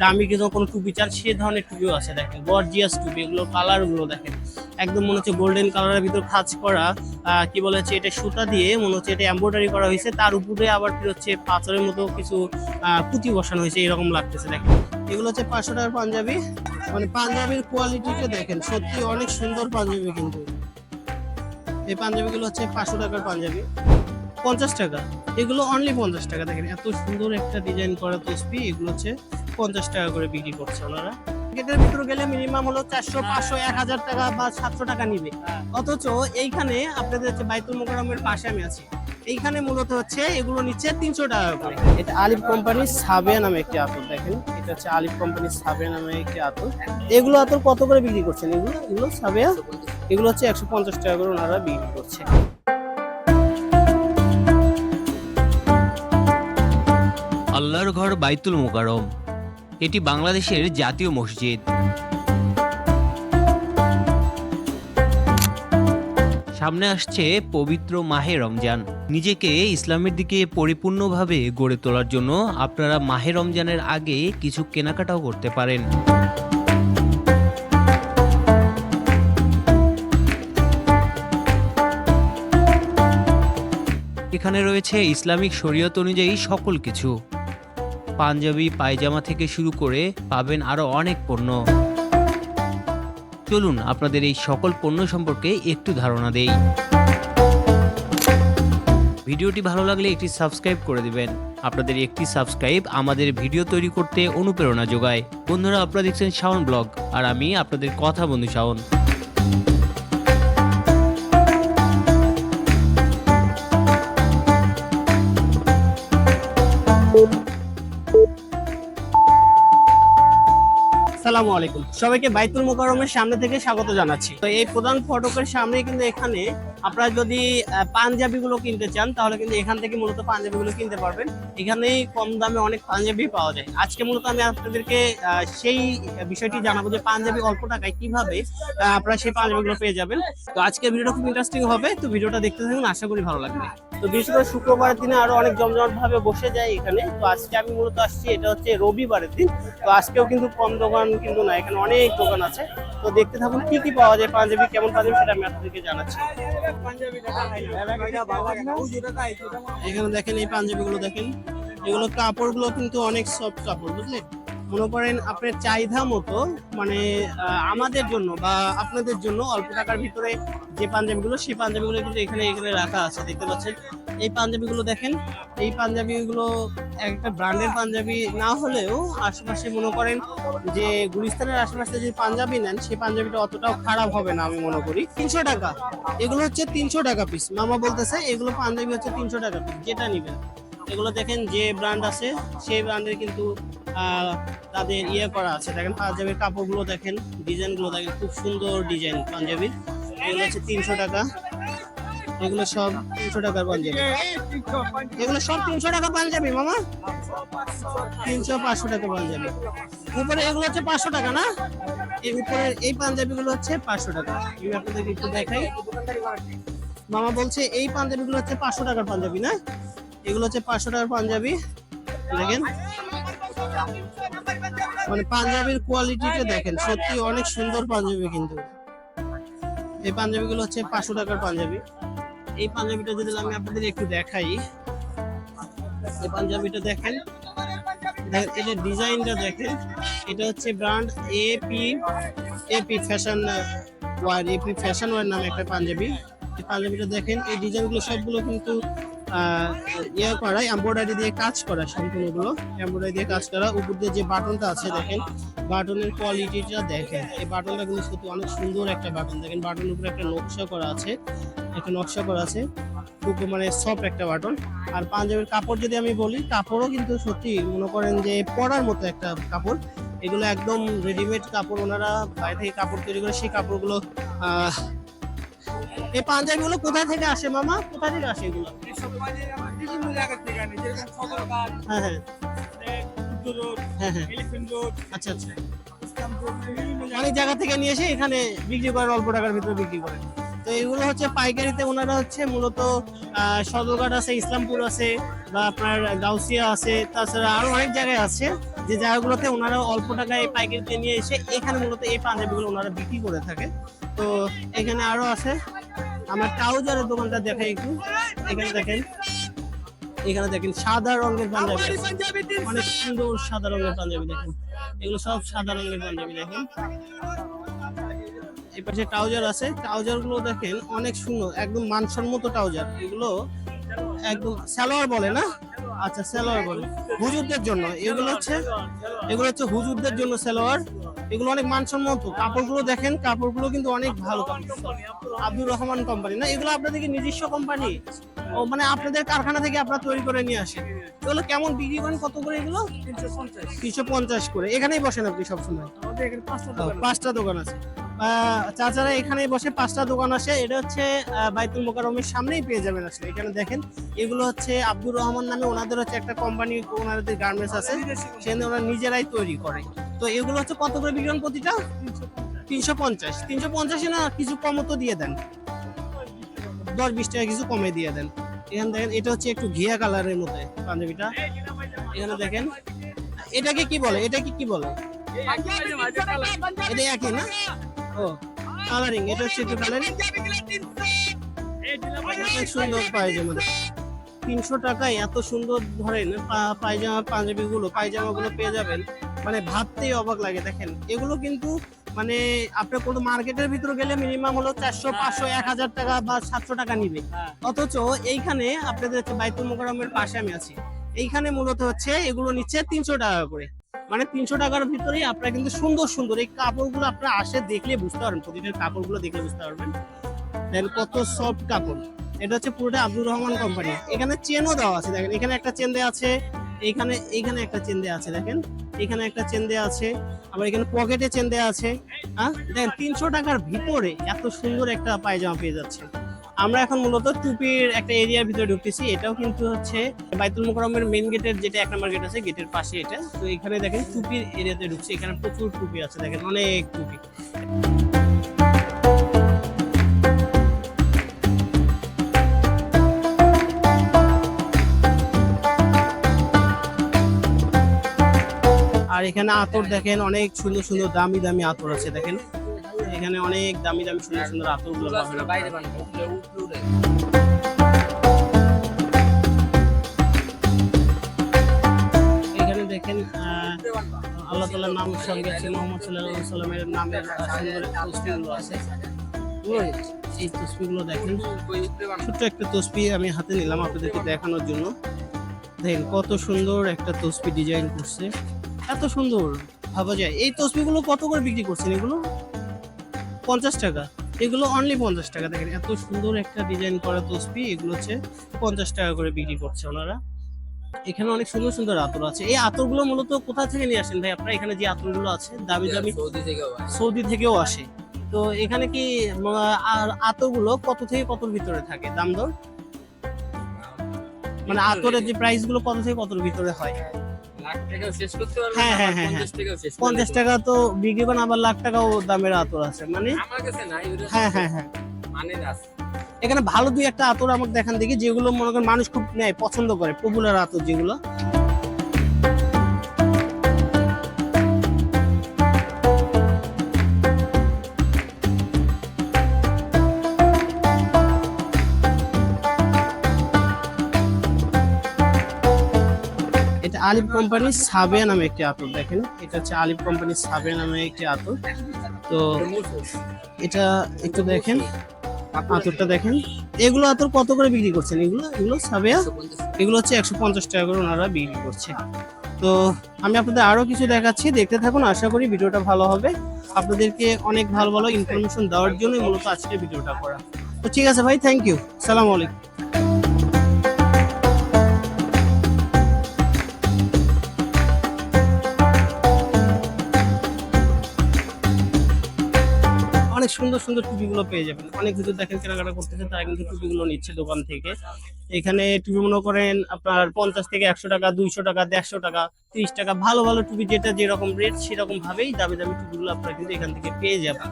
দামি কিছু কোনো টুপি চান সে ধরনের টুপিও আছে দেখেন গর্জিয়াস টুপি, এগুলো কালারগুলো দেখেন। একদম মনে হচ্ছে গোল্ডেন কালারের ভিতর কাজ করা কি বলে হচ্ছে এটা সুতা দিয়ে, মনে হচ্ছে এটা এমব্রয়ডারি করা হয়েছে, তার উপরে আবার কি হচ্ছে পাথরের মতো কিছু পুঁতি বসানো হয়েছে, এরকম লাগতেছে দেখেন। এগুলো হচ্ছে পাঁচশো টাকার পাঞ্জাবি মানে পাঞ্জাবির কোয়ালিটিটা দেখেন, সত্যি অনেক সুন্দর পাঞ্জাবি কিন্তু। এই পাঞ্জাবিগুলো হচ্ছে পাঁচশো টাকার পাঞ্জাবি। পঞ্চাশ টাকা, এগুলো অনলি পঞ্চাশ টাকা দেখেন, এত সুন্দর একটা ডিজাইন করা তসবি এগুলো হচ্ছে পঞ্চাশ টাকা করে বিক্রি করছে ওনারা। মার্কেটের ভিতরে গেলে মিনিমাম হলো চারশো পাঁচশো এক হাজার টাকা বা সাতশো টাকা নিবে। অথচ এইখানে আপনাদের হচ্ছে বাইতুল মোকারমের পাশে আমি আছি। এইখানে মূলত হচ্ছে এগুলো নিচ্ছে তিনশো টাকা করে। এটা আলিফ কোম্পানির সাবিয়া নামে একটি আতর দেখেন। এটা হচ্ছে আলিফ কোম্পানির সাবিয়া নামে একটি আতর। এগুলো আতর কত করে বিক্রি করছেন? এগুলো এগুলো সাবিয়া এগুলো হচ্ছে একশো পঞ্চাশ টাকা করে ওনারা বিক্রি করছে। আল্লাহর ঘর বাইতুল মোকারম এটি বাংলাদেশের জাতীয় মসজিদ। সামনে আসছে পবিত্র মাহে রমজান। নিজেকে ইসলামের দিকে পরিপূর্ণভাবে গড়ে তোলার জন্য আপনারা মাহে রমজানের আগে কিছু কেনাকাটাও করতে পারেন। এখানে রয়েছে ইসলামিক শরীয়ত অনুযায়ী সকল কিছু। পাঞ্জাবি পায়জামা থেকে শুরু করে পাবেন আরও অনেক পণ্য। চলুন আপনাদের এই সকল পণ্য সম্পর্কে একটু ধারণা দেই। ভিডিওটি ভালো লাগলে একটি সাবস্ক্রাইব করে দিবেন। আপনাদের একটি সাবস্ক্রাইব আমাদের ভিডিও তৈরি করতে অনুপ্রেরণা যোগায়। বন্ধুরা, আপনারা দেখছেন শাওন ব্লগ আর আমি আপনাদের কথা বন্ধু শাওন। সালামু আলাইকুম। সবাইকে বাইতুল মোকারমের সামনে থেকে স্বাগত জানাচ্ছি। তো এই প্রধান ফটকের সামনে কিন্তু এখানে আপনারা যদি পাঞ্জাবিগুলো কিনতে চান, তাহলে কিন্তু এখান থেকে মূলত পাঞ্জাবিগুলো কিনতে পারবেন। এখানেই কম দামে অনেক পাঞ্জাবি পাওয়া যায়। আজকে মূলত আমি আপনাদেরকে সেই বিষয়টি জানাব যে পাঞ্জাবি অল্প টাকায় কীভাবে আপনারা সেই পাঞ্জাবিগুলো পেয়ে যাবেন। তো আজকে ভিডিওটা খুব ইন্টারেস্টিং হবে। তো ভিডিওটা দেখতে থাকুন, আশা করি ভালো লাগবে। তো বিশেষ করে শুক্রবারের দিনে আরও অনেক জমজমাট ভাবে বসে যায় এখানে। তো আজকে আমি মূলত আসছি, এটা হচ্ছে রবিবারের দিন। তো আজকেও কিন্তু কম দোকান কিন্তু না, এখানে অনেক দোকান আছে। তো দেখতে থাকুন, কি কি পাওয়া যায় পাঞ্জাবি, কেমন পাঞ্জাবি সেটা আমি আপনাদেরকে জানাচ্ছি। এখানে দেখেন এই পাঞ্জাবিগুলো দেখেন। এগুলো কাপড়গুলো কিন্তু অনেক সফট কাপড় বুঝলেন মনে করেন আপনার চাহিদা মতো মানে আমাদের জন্য বা আপনাদের জন্য অল্প টাকার ভিতরে যে পাঞ্জাবিগুলো, সেই পাঞ্জাবিগুলো কিন্তু এখানে এখানে রাখা আছে, দেখতে পাচ্ছেন? এই পাঞ্জাবিগুলো দেখেন। এই পাঞ্জাবিগুলো একটা ব্র্যান্ডের পাঞ্জাবি না হলেও আশেপাশে মনে করেন যে গুলিস্তানের আশেপাশে যে পাঞ্জাবি নেন সেই পাঞ্জাবিটা অতটাও খারাপ হবে না আমি মনে করি। তিনশো টাকা। এগুলো হচ্ছে তিনশো টাকা পিস মামা বলতেছে, এগুলো পাঞ্জাবি হচ্ছে তিনশো টাকা পিস যেটা নিবেন? এগুলো দেখেন যে ব্র্যান্ড আছে, সেই ব্র্যান্ডের কিন্তু তাদের ইয়ে করা আছে। দেখেন পাঞ্জাবির কাপড়গুলো দেখেন, ডিজাইনগুলো দেখেন, খুব সুন্দর ডিজাইন পাঞ্জাবির। এগুলো হচ্ছে তিনশো টাকা। এগুলো সব তিনশো টাকার পাঞ্জাবি। এগুলো সব তিনশো টাকা পাঞ্জাবি, মামা? তিনশো পাঁচশো টাকা পাঞ্জাবি। উপরে এগুলো হচ্ছে পাঁচশো টাকা, না? এই উপরের এই পাঞ্জাবিগুলো হচ্ছে পাঁচশো টাকা। আমি আপনাদেরকে একটু দেখাই। মামা বলছে, এই পাঞ্জাবিগুলো হচ্ছে পাঁচশো টাকার পাঞ্জাবি, না? এগুলো হচ্ছে পাঁচশো টাকার পাঞ্জাবি। দেখেন। মানে পাঞ্জাবির কোয়ালিটিটা দেখেন, সত্যি অনেক সুন্দর পাঞ্জাবি কিন্তু। এই পাঞ্জাবিগুলো হচ্ছে পাঁচশো টাকার পাঞ্জাবি। এই পাঞ্জাবিটা যদি আমি আপনাদের একটু দেখাই, এই পাঞ্জাবিটা দেখেন। এটা ডিজাইনটা দেখেন, এটা হচ্ছে brand AP AP fashion war AP fashion war নামে একটা পাঞ্জাবি। এই পাঞ্জাবিটা দেখেন, এই ডিজাইনগুলো সবগুলো কিন্তু ইয়ে করা এমব্রয়ডারি দিয়ে কাজ করা সম্পূর্ণগুলো। এমব্রয়ডারি দিয়ে কাজ করা। উপর দিয়ে যে বাটনটা আছে, দেখেন, বাটনের কোয়ালিটিটা দেখেন। এই বাটনটা কিন্তু অনেক সুন্দর একটা বাটন। দেখেন, বাটনের উপরে একটা নকশা করা আছে। একটা নকশা করা আছে। খুব মানে সফট একটা বাটন। আর পাঞ্জাবির কাপড় যদি আমি বলি, কাপড়ও কিন্তু সত্যি মনে করেন যে পরার মতো একটা কাপড়। এগুলো একদম রেডিমেড কাপড়, ওনারা বাইরে থেকে কাপড় তৈরি করে সেই কাপড়গুলো এই পাঞ্জাবিগুলো কোথা থেকে আসে মামা? কোথা থেকে আসে এগুলো? হ্যাঁ হ্যাঁ। হ্যাঁ হ্যাঁ। আচ্ছা আচ্ছা। অনেক জায়গা থেকে নিয়ে এসে এখানে বিক্রি করেন, অল্প টাকার ভিতরে বিক্রি করেন। তো এগুলো হচ্ছে পাইকারিতে ওনারা হচ্ছে মূলত সদরঘাট আছে ইসলামপুর আছে বা আপনার গাউসিয়া আছে তাছাড়া আরও অনেক জায়গায় আছে। যে জায়গাগুলোতে ওনারা অল্প টাকায় পাইকারিতে নিয়ে এসে এখানে মূলত এই পাঞ্জাবিগুলো ওনারা বিক্রি করে থাকে। তো এখানে আরও আছে। আমার ট্রাউজারের দোকানটা দেখাই একটু। এখানে দেখেন। এখানে দেখেন সাদা রঙের পাঞ্জাবি অনেক সুন্দর সাদা রঙের পাঞ্জাবি দেখেন। এগুলো সব সাদা রঙের পাঞ্জাবি দেখেন। এই পাশে ট্রাউজার আছে। ট্রাউজারগুলো দেখেন অনেক সুন্দর একদম মানসম্মত ট্রাউজার। এগুলো একদম সালোয়ার বলে না? আচ্ছা সালোয়ার বলে। হুজুরদের জন্য। এগুলো হচ্ছে এগুলো হচ্ছে হুজুরদের জন্য সালোয়ার। এগুলো অনেক মানসম্মত কাপড়গুলো দেখেন কাপড়গুলো কিন্তু অনেক ভালো আব্দুর রহমান কোম্পানি না? এগুলো আপনাদের কি নিজস্ব কোম্পানি। ও মানে আপনাদের কারখানা থেকে আপনারা তৈরি করে নিয়ে আসেন। এগুলো কেমন বিক্রি করেন? কত করে এগুলো? তিনশো পঞ্চাশ। করে। এখানেই বসেন আপনি সবসময়। পাঁচটা দোকান আছে। চাচারা এখানে বসে পাঁচটা দোকান আছে এটা হচ্ছে বাইতুল মোকারমের সামনেই পেয়ে যাবেন আসলে। এখানে দেখেন এগুলো হচ্ছে আব্দুর রহমান নামে ওনাদের হচ্ছে একটা কোম্পানি ওনাদের গার্মেন্টস আছে। সেখানে ওরা নিজেরাই তৈরি করে। তো এগুলো হচ্ছে কত করে করেন প্রতিটা? তিনশো পঞ্চাশ। তিনশো পঞ্চাশে না কিছু কমও তো দিয়ে দেন। দশ বিশ টাকা কিছু কমে দিয়ে দেন। এখানে দেখেন এটা হচ্ছে একটু ঘিয়া কালারের মধ্যে পাঞ্জাবিটা। এখানে দেখেন এটাকে কি বলে? এটাকে কি বলে? এটা একই না? ও কালারিং এটা হচ্ছে একটু কালারিং অনেক সুন্দর পায়জামা তিনশো টাকায় এত সুন্দর ধরেন পায়জামা পাঞ্জাবি গুলো পায়জামা গুলো পেয়ে যাবেন। মানে ভাবতেই অবাক লাগে, দেখেন। এগুলো কিন্তু মানে আপনার কোনো মার্কেটের ভিতরে গেলে মিনিমাম হলো চারশো, পাঁচশো, এক হাজার টাকা বা সাতশো টাকা নিবে। অথচ এইখানে আপনাদের হচ্ছে বাইতুল মোকারমের পাশে আমি আছি। এইখানে মূলত হচ্ছে এগুলো নিচ্ছে তিনশো টাকা করে। মানে তিনশো টাকার ভিতরেই আপনারা কিন্তু সুন্দর সুন্দর এই কাপড়গুলো আপনারা আসে দেখলে বুঝতে পারবেন প্রতিটার কাপড়গুলো দেখলে বুঝতে পারবেন। দেন কত সফট কাপড়। এটা হচ্ছে পুরোটা আব্দুর রহমান কোম্পানি এখানে চেনও দেওয়া আছে, দেখেন। এখানে একটা চেন দেওয়া আছে এইখানে এইখানে একটা চেন দেওয়া আছে, দেখেন। এখানে একটা চেন দেওয়া আছে, আবার এখানে পকেটে চেন দেওয়া আছে। হ্যাঁ দেখেন, তিনশো টাকার ভিতরে এত সুন্দর একটা পায়জামা পেয়ে যাচ্ছে। আমরা এখন মূলত টুপির একটা এরিয়ার ভিতরে ঢুকতেছি। এটাও কিন্তু হচ্ছে বাইতুল মোকরমের মেইন গেটের যেটা এক নম্বর গেট আছে গেটের পাশে এটা। তো এখানে দেখেন টুপির এরিয়াতে ঢুকছি। এখানে প্রচুর টুপি আছে, দেখেন অনেক টুপি। আর এখানে আতর দেখেন, অনেক সুন্দর সুন্দর দামি দামি আতর আছে, দেখেন। এখানে অনেক দামি দামি সুন্দর সুন্দর আতরগুলো পাবেন আপনারা। এখানে দেখেন আল্লাহ তালার নাম সঙ্গে আছে মোহাম্মদ সাল্লাহ সাল্লামের নামের আহ, সুন্দর তসবিগুলো আছে। এই তসবিগুলো দেখেন। ছোট্ট একটা তসবি আমি হাতে নিলাম আপনাদেরকে দেখানোর জন্য। দেখেন কত সুন্দর একটা তসবি ডিজাইন করছে। এত সুন্দর ভাবা যায়। এই তসবিগুলো কত করে বিক্রি করছেন এগুলো? পঞ্চাশ টাকা। এগুলো অনলি পঞ্চাশ টাকা। দেখেন এত সুন্দর একটা ডিজাইন করা তসবি এগুলো হচ্ছে পঞ্চাশ টাকা করে বিক্রি করছে ওনারা। এখানে অনেক সুন্দর সুন্দর আতর আছে। এই আতরগুলো মূলত কোথা থেকে নিয়ে আসেন ভাই? আপনারা এখানে যে আতরগুলো আছে দামি দামি সৌদি থেকেও আসে। সৌদি থেকেও আসে। তো এখানে কি আতরগুলো কত থেকে কতর ভিতরে থাকে? দাম দর? মানে আতরের যে প্রাইসগুলো কত থেকে কতর ভিতরে হয় হ্যাঁ, হ্যাঁ, হ্যাঁ, পঞ্চাশ টাকা তো বিক্রি করেন আবার লাখ টাকাও দামের আতর আছে মানে? হ্যাঁ হ্যাঁ হ্যাঁ। মানে এখানে ভালো দুই একটা আতর আমাকে দেখান দেখি যেগুলো মনে করেন মানুষ খুব নেয় পছন্দ করে পপুলার আতর যেগুলো। আলিফ কোম্পানির সাবে নামে একটি আতর, দেখেন। এটা হচ্ছে আলিফ কোম্পানির সাবে নামে একটি আতর। তো এটা একটু দেখেন, আতরটা দেখেন। এগুলো আতর কত করে বিক্রি করছেন? এগুলো এগুলো সাবেয়া? এগুলো হচ্ছে একশো পঞ্চাশ টাকা করে ওনারা বিক্রি করছে। তো আমি আপনাদের আরও কিছু দেখাচ্ছি। দেখতে থাকুন, আশা করি ভিডিওটা ভালো হবে। আপনাদেরকে অনেক ভালো ভালো ইনফরমেশন দেওয়ার জন্যই মূলত আজকে ভিডিওটা করা। তো ঠিক আছে ভাই থ্যাংক ইউ সালাম আলাইকুম। সুন্দর সুন্দর টুপিগুলো পেয়ে যাবেন। অনেক কিছু দেখেন কেনাকাটা করতেছে, তারা কিন্তু টুপিগুলো নিচ্ছে দোকান থেকে। এখানে টুপি মনে করেন আপনার পঞ্চাশ থেকে একশো টাকা, দুইশো টাকা, দেড়শো টাকা, তিরিশ টাকা, ভালো ভালো টুপি যেটা যেরকম রেট সেরকম ভাবেই দামি দামি টুপিগুলো আপনারা কিন্তু এখান থেকে পেয়ে যাবেন।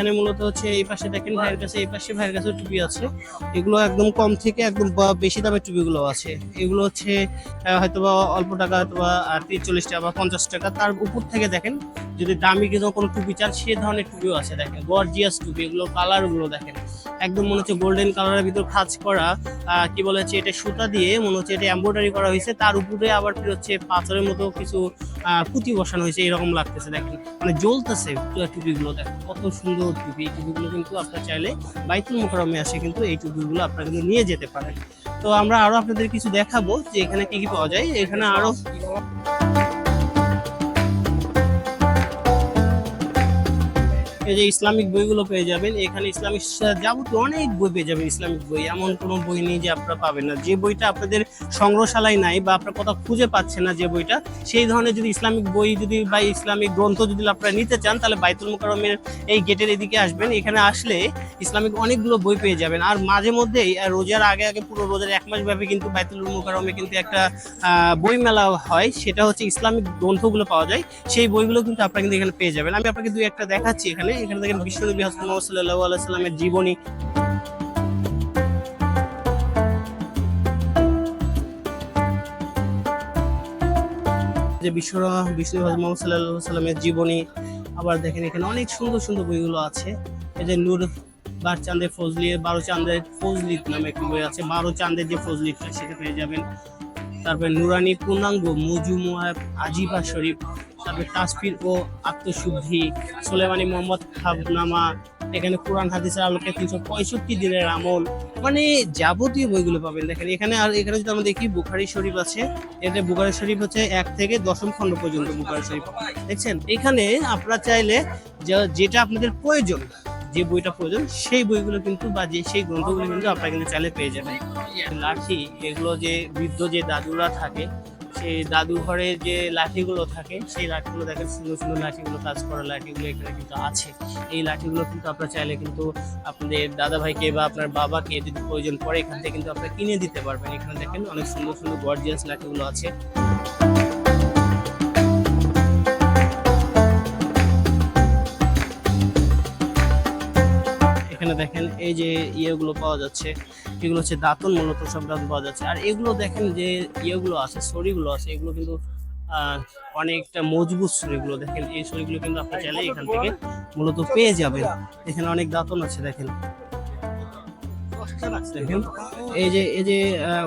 এখানে মূলত হচ্ছে এই পাশে দেখেন ভাইয়ের কাছে, এই পাশে ভাইয়ের কাছে টুপি আছে। এগুলো একদম কম থেকে একদম বেশি দামের টুপিগুলো আছে। এগুলো হচ্ছে হয়তোবা অল্প টাকা হয়তোবা তিরিশ চল্লিশ টাকা বা পঞ্চাশ টাকা। তার উপর থেকে দেখেন, যদি দামি কিন্তু কোনো টুপি চান, সে ধরনের টুপিও আছে দেখেন। গর্জিয়াস টুপি, এগুলো কালারগুলো দেখেন। একদম মনে হচ্ছে গোল্ডেন কালারের ভিতর কাজ করা কি বলে হচ্ছে এটা সুতা দিয়ে মনে হচ্ছে এটা এমব্রয়ডারি করা হয়েছে। তার উপরে আবার ফির হচ্ছে পাথরের মতো কিছু পুঁতি বসানো হয়েছে। এরকম লাগতেছে দেখেন। মানে জ্বলতেছে টুপিগুলো দেখেন। কত সুন্দর টুপি এই টুপিগুলো কিন্তু আপনার চাইলে বাইতুল মুখরমে আসে কিন্তু এই টুপিগুলো আপনারা কিন্তু নিয়ে যেতে পারেন। তো আমরা আরও আপনাদের কিছু দেখাবো যে এখানে কী কী পাওয়া যায়। এখানে আরও এই যে ইসলামিক বইগুলো পেয়ে যাবেন। এখানে ইসলামিক যাবতীয় অনেক বই পেয়ে যাবেন, ইসলামিক বই। এমন কোনো বই নেই যে আপনারা পাবেন না। যে বইটা আপনাদের সংগ্রহশালায় নাই বা আপনার কোথাও খুঁজে পাচ্ছেন না যে বইটা, সেই ধরনের যদি ইসলামিক বই যদি বা ইসলামিক গ্রন্থ যদি আপনারা নিতে চান, তাহলে বাইতুল মোকারমের এই গেটের এদিকে আসবেন। এখানে আসলে ইসলামিক অনেকগুলো বই পেয়ে যাবেন। আর মাঝে মধ্যেই রোজার আগে আগে পুরো রোজার এক মাস ব্যাপী কিন্তু বাইতুল মোকারমে কিন্তু একটা বই মেলা হয়। সেটা হচ্ছে ইসলামিক গ্রন্থগুলো পাওয়া যায়। সেই বইগুলো কিন্তু আপনারা কিন্তু এখানে পেয়ে যাবেন। আমি আপনাকে দুই একটা দেখাচ্ছি এখানে। এখানে দেখেন বিশ্বনবী হাসান সাল্লাল্লাহু আলাইহি জীবনী। যে বিশ্ব বিশ্ব মোহাম্মদ আলাইহি সাল্লামের জীবনী, আবার দেখেন এখানে অনেক সুন্দর সুন্দর বইগুলো আছে। এই যে নূর বার চাঁদের ফজলি বারো চাঁদের ফজলিত নামে একটি বই আছে। বারো চাঁদের যে ফজলিতটা সেটা পেয়ে যাবেন। তারপরে নুরানি পূর্ণাঙ্গ মজুমুয়া আজিবা শরীফ। তারপরে তাসফির ও আত্মশুদ্ধি, সোলেমানি মোহাম্মদ খাবনামা, এখানে কোরআন, হাদিসের আলোকে তিনশো পঁয়ষট্টি দিনের আমল। মানে যাবতীয় বইগুলো পাবেন। দেখেন, এখানে আর এখানে যদি আমরা দেখি, বুখারি শরীফ আছে। এটা বুখারি শরীফ হচ্ছে এক থেকে দশম খণ্ড পর্যন্ত বুখারি শরীফ। দেখছেন? এখানে আপনারা চাইলে যেটা আপনাদের প্রয়োজন, যে বইটা প্রয়োজন, সেই বইগুলো কিন্তু বা যে, সেই গ্রন্থগুলো কিন্তু আপনারা কিন্তু চাইলে পেয়ে যাবেন। লাঠি, এগুলো যে বৃদ্ধ যে দাদুরা থাকে সেই দাদু ঘরে যে লাঠিগুলো থাকে, সেই লাঠিগুলো দেখেন, সুন্দর সুন্দর লাঠিগুলো কাজ করা লাঠিগুলো এখানে কিন্তু আছে। এই লাঠিগুলো কিন্তু আপনার চাইলে কিন্তু আপনাদের দাদা ভাইকে বা আপনার বাবাকে যদি প্রয়োজন পড়ে, এখান থেকে কিন্তু আপনারা কিনে দিতে পারবেন। এখানে দেখেন অনেক সুন্দর সুন্দর গর্জিয়াস লাঠিগুলো আছে। এখানে দেখেন এই যে ইয়েগুলো পাওয়া যাচ্ছে এগুলো হচ্ছে দাঁতন মূলত সব পাওয়া যাচ্ছে। আর এগুলো দেখেন যে ইয়েগুলো আছে ছড়িগুলো আছে এগুলো কিন্তু অনেকটা মজবুত ছড়িগুলো দেখেন। এই ছড়িগুলো কিন্তু আপনি চাইলে এখান থেকে মূলত পেয়ে যাবেন। এখানে অনেক দাঁতন আছে দেখেন। দেখেন এই যে এই যে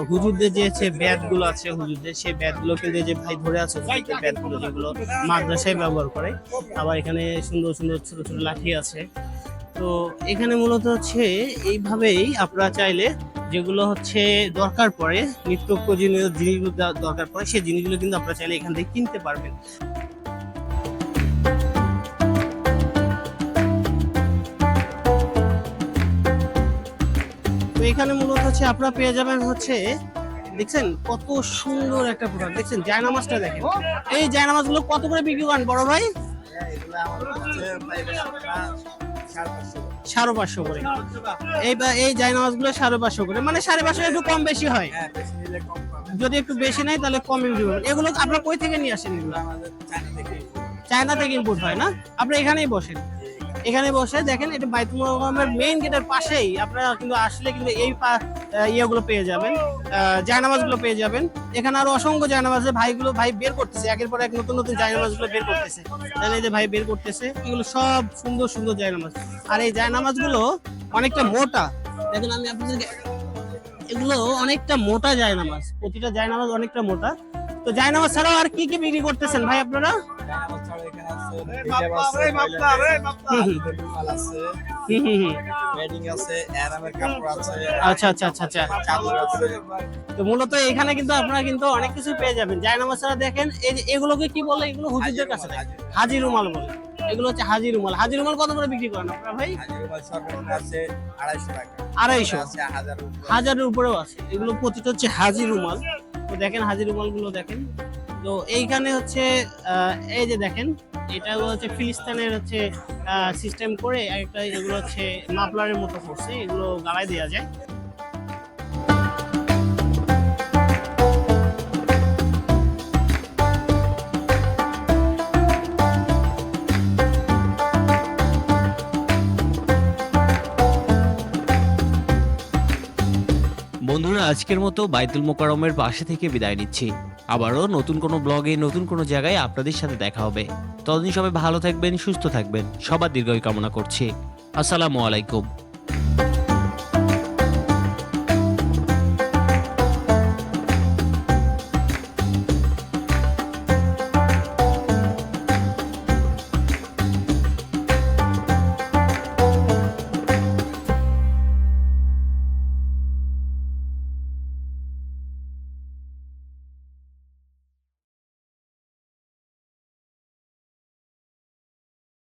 হুজুরদের যে হচ্ছে ব্যাটগুলো আছে হুজুরদের সেই ব্যাটগুলো কিন্তু যে ভাই ধরে আছে ব্যাটগুলো যেগুলো মাদ্রাসায় ব্যবহার করে আবার এখানে সুন্দর সুন্দর ছোট ছোট লাঠি আছে। তো এখানে মূলত হচ্ছে এইভাবেই আপনারা চাইলে যেগুলো হচ্ছে দরকার পড়ে, নিত্য প্রয়োজনীয় জিনিসগুলো দরকার পড়ে, সেই জিনিসগুলো কিন্তু আপনারা চাইলে এখান থেকে কিনতে পারবেন। তো এখানে মূলত হচ্ছে আপনারা পেয়ে যাবেন হচ্ছে, দেখছেন কত সুন্দর একটা প্রোডাক্ট। দেখছেন জায়নামাজটা দেখেন। এই জায়নামাজগুলো কত করে বিক্রি করেন বড় ভাই? সাড়ে পাঁচশো করে। এই এই জায়নামাজগুলো সাড়ে পাঁচশো করে। মানে সাড়ে পাঁচশো একটু কম বেশি হয়। যদি একটু বেশি নেয় তাহলে কমে করবেন এগুলো আপনার কই থেকে নিয়ে আসেন এগুলো? চায়না থেকে ইম্পোর্ট হয়। না? আপনি এখানেই বসেন। এখানে বসে দেখেন, এটা বাইতুল মোকাররমের মেইন গেটের পাশেই। আপনারা কিন্তু আসলে কিন্তু এই ইয়েগুলো পেয়ে যাবেন জায়নামাজগুলো পেয়ে যাবেন। এখানে আরও অসংখ্য জায়নামাজ ভাইগুলো, ভাই বের করতেছে। একের পর এক নতুন নতুন জায়নামাজগুলো বের করতেছে। তাহলে এই যে ভাই বের করতেছে, এগুলো সব সুন্দর সুন্দর জায়নামাজ। আর এই জায়নামাজগুলো অনেকটা মোটা। দেখেন আমি আপনাদেরকে, এগুলো অনেকটা মোটা জায়নামাজ। প্রতিটা জায়নামাজ অনেকটা মোটা। তো জায়নামাজ ছাড়াও আর কি কি বিক্রি করতেছেন ভাই আপনারা। আচ্ছা আচ্ছা আচ্ছা তো মূলত এখানে কিন্তু আপনারা কিন্তু অনেক কিছু পেয়ে যাবেন। জায়নামাজ ছাড়া দেখেন, এই যে এগুলোকে কি বলে? এগুলো হুজুরদের কাছে থাকে। হাজি রুমাল বলে। এগুলো হচ্ছে হাজি রুমাল হাজি রুমাল কত করে বিক্রি করেন আপনারা ভাই? আড়াইশো। হাজারের উপরেও আছে। এগুলো প্রতিটা হচ্ছে হাজির রুমাল তো দেখেন হাজির রুমাল দেখেন। তো এইখানে হচ্ছে এই যে দেখেন, এটা হচ্ছে ফিলিস্তানের হচ্ছে সিস্টেম করে একটা এগুলো হচ্ছে মাফলারের মতো করছে, এগুলো গালায় দেওয়া যায়। আজকের মতো বাইতুল মোকারমের পাশে থেকে বিদায় নিচ্ছি। আবারও নতুন কোনো ব্লগে, নতুন কোনো জায়গায় আপনাদের সাথে দেখা হবে। ততদিন সবাই ভালো থাকবেন, সুস্থ থাকবেন। সবার দীর্ঘায়ু কামনা করছি। আসসালামু আলাইকুম।